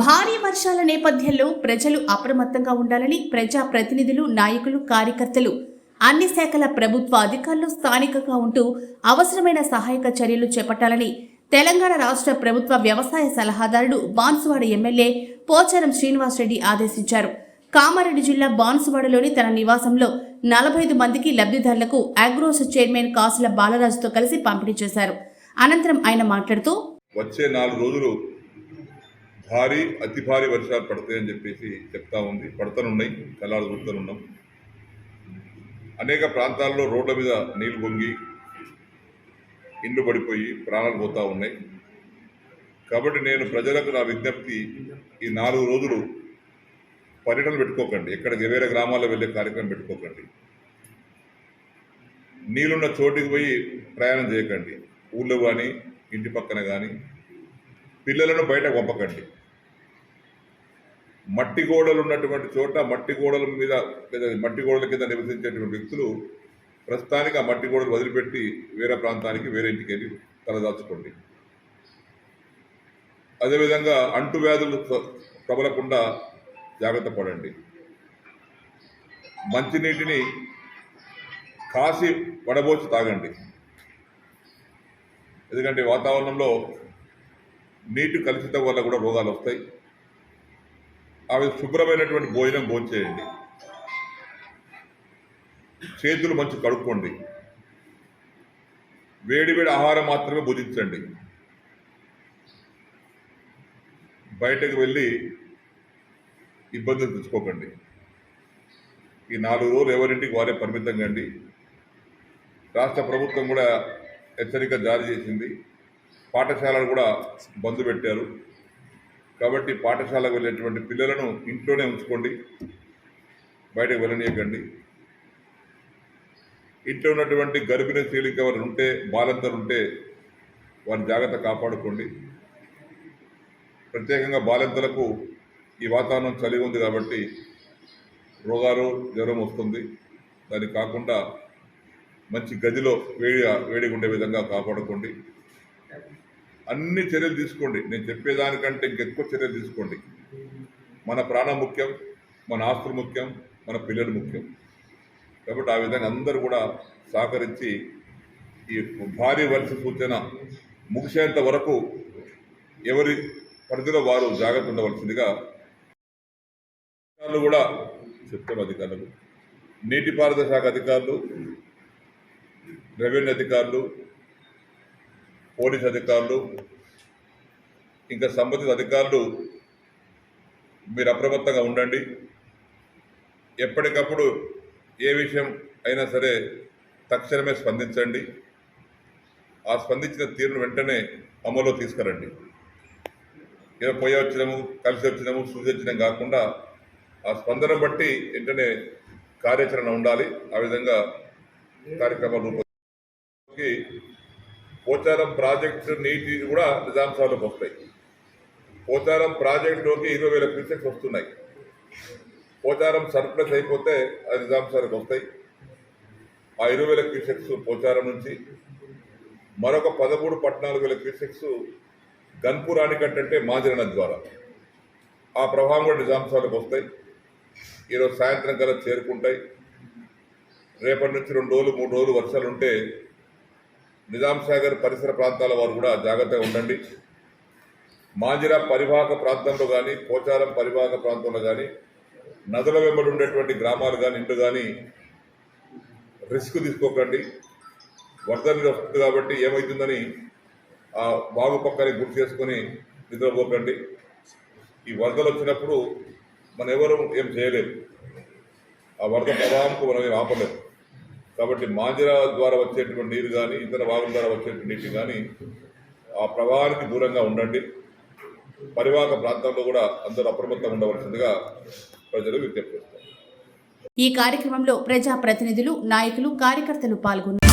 భారీ వర్షాల నేపథ్యంలో ప్రజలు అప్రమత్తంగా ఉండాలని ప్రజా ప్రతినిధులు నాయకులు కార్యకర్తలు అన్ని శాఖల ప్రభుత్వ అధికారులు స్థానికంగా ఉంటూ అవసరమైన సహాయక చర్యలు చేపట్టాలని తెలంగాణ రాష్ట్ర ప్రభుత్వ వ్యవసాయ సలహాదారుడు బాన్సువాడ ఎమ్మెల్యే పోచారం శ్రీనివాసరెడ్డి ఆదేశించారు. కామారెడ్డి జిల్లా బాన్సువాడలోని తన నివాసంలో నలభై ఐదు మందికి లబ్ధిదారులకు అగ్రోస్ చైర్మన్ కాసుల బాలరాజుతో కలిసి పంపిణీ చేశారు. అనంతరం ఆయన మాట్లాడుతూ వచ్చే నాలుగు రోజులు భారీ అతి భారీ వర్షాలు పడతాయని చెప్పేసి చెప్తా ఉంది. పడతనున్నాయి కళ్ళాలు చూస్తున్నాం అనేక ప్రాంతాల్లో రోడ్ల మీద నీళ్ళు పొంగి ఇండ్లు పడిపోయి ప్రాణాలు పోతూ ఉన్నాయి. కాబట్టి నేను ప్రజలకు నా విజ్ఞప్తి ఈ నాలుగు రోజులు పర్యటన పెట్టుకోకండి. ఎక్కడికి వేరే గ్రామాల్లో వెళ్ళే కార్యక్రమం పెట్టుకోకండి. నీళ్ళున్న చోటికి పోయి ప్రయాణం చేయకండి. ఊళ్ళో కానీ ఇంటి పక్కన కానీ పిల్లలను బయట పంపకండి. మట్టి గోడలు ఉన్నటువంటి చోట మట్టి గోడల మీద లేదా మట్టి గోడల కింద నివసించేటువంటి వ్యక్తులు ప్రస్తుతానికి ఆ మట్టి గోడలు వదిలిపెట్టి వేరే ప్రాంతానికి వేరే ఇంటికి వెళ్ళి తలదాచుకోండి. అదేవిధంగా అంటువ్యాధులు ప్రబలకుండా జాగ్రత్త పడండి. మంచినీటిని కాసి వడబోసి తాగండి. ఎందుకంటే వాతావరణంలో నీటి కలుషితం వల్ల కూడా రోగాలు వస్తాయి. అవి శుభ్రమైనటువంటి భోజనం భోంచేయండి. చేతులు మంచి కడుక్కోండి. వేడి వేడి ఆహారం మాత్రమే భుజించండి. బయటకు వెళ్ళి ఇబ్బందులు తెచ్చుకోకండి. ఈ నాలుగు రోజులు ఎవరింటికి వారే పరిమితం కండి. రాష్ట్ర ప్రభుత్వం కూడా హెచ్చరిక జారీ చేసింది. పాఠశాలలు కూడా బంద్ పెట్టారు. కాబట్టి పాఠశాలకు వెళ్ళేటువంటి పిల్లలను ఇంట్లోనే ఉంచుకోండి. బయటకు వెళ్ళనీయకండి. ఇంట్లో ఉన్నటువంటి గర్భిణీ స్త్రీలకు ఎవరు ఉంటే బాలంతలు ఉంటే వారిని జాగ్రత్త కాపాడుకోండి. ప్రత్యేకంగా బాలింతలకు ఈ వాతావరణం చలి ఉంది కాబట్టి రోగాలు జ్వరం వస్తుంది. దానికి కాకుండా మంచి గదిలో వేడి వేడిగా ఉండే విధంగా కాపాడుకోండి. అన్ని చర్యలు తీసుకోండి. నేను చెప్పేదానికంటే ఇంకెక్కువ చర్యలు తీసుకోండి. మన ప్రాణం ముఖ్యం మన ఆస్తులు ముఖ్యం మన పిల్లలు ముఖ్యం. కాబట్టి ఆ విధంగా అందరూ కూడా సహకరించి ఈ భారీ వర్ష సూచన ముగిసేంత వరకు ఎవరి పరిధిలో వారు జాగ్రత్త ఉండవలసిందిగా అధికారులు కూడా చెప్తాం అధికారులు. నీటిపారుదల శాఖ అధికారులు రెవెన్యూ అధికారులు పోలీస్ అధికారులు ఇంకా సంబంధిత అధికారులు మీరు అప్రమత్తంగా ఉండండి. ఎప్పటికప్పుడు ఏ విషయం అయినా సరే తక్షణమే స్పందించండి. ఆ స్పందించిన తీరును వెంటనే అమల్లో తీసుకురండి. ఏదో పోయి వచ్చినాము కలిసి వచ్చినాము చూసి వచ్చినాం కాకుండా ఆ స్పందన బట్టి వెంటనే కార్యాచరణ ఉండాలి. ఆ విధంగా కార్యక్రమాలు రూపొందించి పోచారం ప్రాజెక్టు నీటి కూడా నిజాంశాలకు వస్తాయి. పోచారం ప్రాజెక్టులోకి ఇరవై వేల క్యూసెక్స్ వస్తున్నాయి. పోచారం సర్ప్లస్ అయిపోతే అది నిజాంశాలకు వస్తాయి. ఆ ఇరవై వేల క్యూసెక్స్ పోచారం నుంచి మరొక పదమూడు పద్నాలుగు వేల క్యూసెక్స్ గన్పూర్ ఆనికట్టు అంటే ద్వారా. ఆ ప్రభావం కూడా నిజాంశాలకు వస్తాయి. ఈరోజు సాయంత్రం కల్లా చేరుకుంటాయి. రేపటి నుంచి రెండు రోజులు మూడు రోజులు వర్షాలు ఉంటే నిజాం సాగర్ పరిసర ప్రాంతాల వారు కూడా జాగ్రత్తగా ఉండండి. మాజిరా పరివాహక ప్రాంతంలో కానీ పోచారం పరివాహక ప్రాంతంలో కానీ నదుల వెంబడి ఉండేటువంటి గ్రామాలు కానీ ఇండ్లు కానీ రిస్క్ తీసుకోకండి. వరద నీరు వస్తుంది కాబట్టి ఏమవుతుందని ఆ బాగు పక్కనే గుర్తు చేసుకొని నిద్రపోకండి. ఈ వరదలు వచ్చినప్పుడు మనం ఎవరు ఏం చేయలేము. ఆ వరద ప్రవాహంకు మనం ఏం ఆపలేము. కాబట్టి మాంజరా ద్వారా వచ్చేటువంటి నీరు కానీ ఇతర వాగుల ద్వారా వచ్చేటువంటి నీటి కానీ ఆ ప్రవాహానికి దూరంగా ఉండండి. పరివాహక ప్రాంతంలో కూడా అందరూ అప్రమత్తంగా ఉండవలసిందిగా ప్రజలు విజ్ఞప్తి చేస్తారు ఈ కార్యక్రమంలో ప్రజా ప్రతినిధులు నాయకులు కార్యకర్తలు పాల్గొన్నారు.